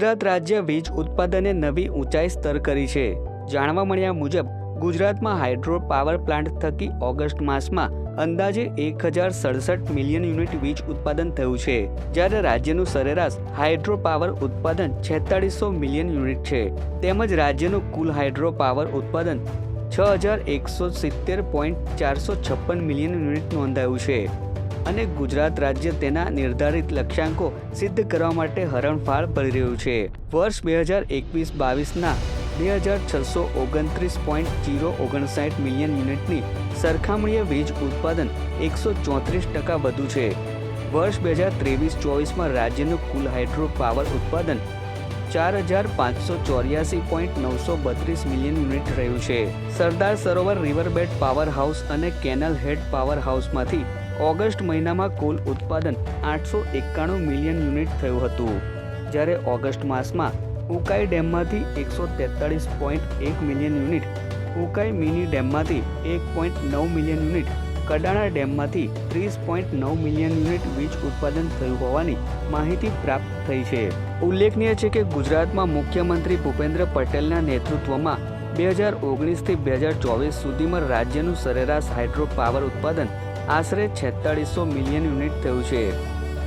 ગુજરાત રાજ્ય વીજ ઉત્પાદને નવી ઊંચાઈ સ્તર કરી છે. જાણવા મળ્યા મુજબ, ગુજરાતમાં હાઇડ્રો પાવર પ્લાન્ટ થકી ઓગસ્ટ માસમાં અંદાજે એક હજાર સડસઠ મિલિયન યુનિટ વીજ ઉત્પાદન થયું છે, જ્યારે રાજ્યનું સરેરાશ હાઇડ્રો પાવર ઉત્પાદન છેતાળીસો મિલિયન યુનિટ છે. તેમજ રાજ્યનું કુલ હાઇડ્રો પાવર ઉત્પાદન છ હજાર એકસો સિત્તેર પોઈન્ટ ચારસો છપ્પન મિલિયન યુનિટ નોંધાયું છે. અને ગુજરાત રાજ્ય તેના નિર્ધારિત લક્ષ્યાંકો સિદ્ધ કરવા માટે હરણફાળ ભરી રહ્યું છે. વર્ષ બે હજાર એકવીસ બાવીસના બે હજાર છસો ઓગણત્રીસ પોઈન્ટ જીરો ઓગણસાઠ મિલિયન યુનિટની સરખામણીએ વીજ ઉત્પાદન એકસો ચોત્રીસ ટકા વધુ છે. વર્ષ બે હજાર ત્રેવીસ ચોવીસમાં રાજ્યનું કુલ હાઇડ્રો પાવર ઉત્પાદન ચાર હજાર પાંચસો ચોર્યાસી પોઈન્ટ નવસો બત્રીસ મિલિયન યુનિટ રહ્યું છે. Sardar Sarovar riverbed power house અને કેનલ હેડ પાવર હાઉસમાંથી ઓગસ્ટ મહિનામાં કુલ ઉત્પાદન આઠસો એકાણું મિલિયન યુનિટ થયું હતું. જ્યારે ઓગસ્ટ માસમાં ઉકાઈ ડેમમાંથી એકસો તેતાળીસ પોઈન્ટ એક મિલિયન યુનિટ, ઉકાઈ મિની ડેમમાંથી એક પોઈન્ટ નવ મિલિયન યુનિટ, કડાણા ડેમમાંથી ત્રીસ પોઈન્ટ નવ મિલિયન યુનિટ વીજ ઉત્પાદન થયું હોવાની માહિતી પ્રાપ્ત થઈ છે. ઉલ્લેખનીય છે કે ગુજરાતમાં મુખ્યમંત્રી ભૂપેન્દ્ર પટેલના નેતૃત્વમાં બે હજાર ઓગણીસથી બે હજાર ચોવીસ સુધીમાં રાજ્યનું સરેરાશ હાઇડ્રો પાવર ઉત્પાદન આશરે છેતાળીસો મિલિયન યુનિટ થયું છે.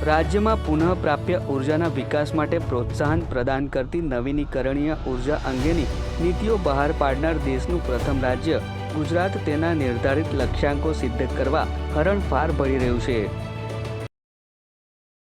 રાજ્યમાં પુનઃપ્રાપ્ય ઉર્જાના વિકાસ માટે પ્રોત્સાહન પ્રદાન કરતી નવીનીકરણીય ઊર્જા અંગેની નીતિઓ બહાર પાડનાર દેશનું પ્રથમ રાજ્ય ગુજરાત તેના નિર્ધારિત લક્ષ્યાંકો સિદ્ધ કરવા હરણફાર ભરી રહ્યું છે.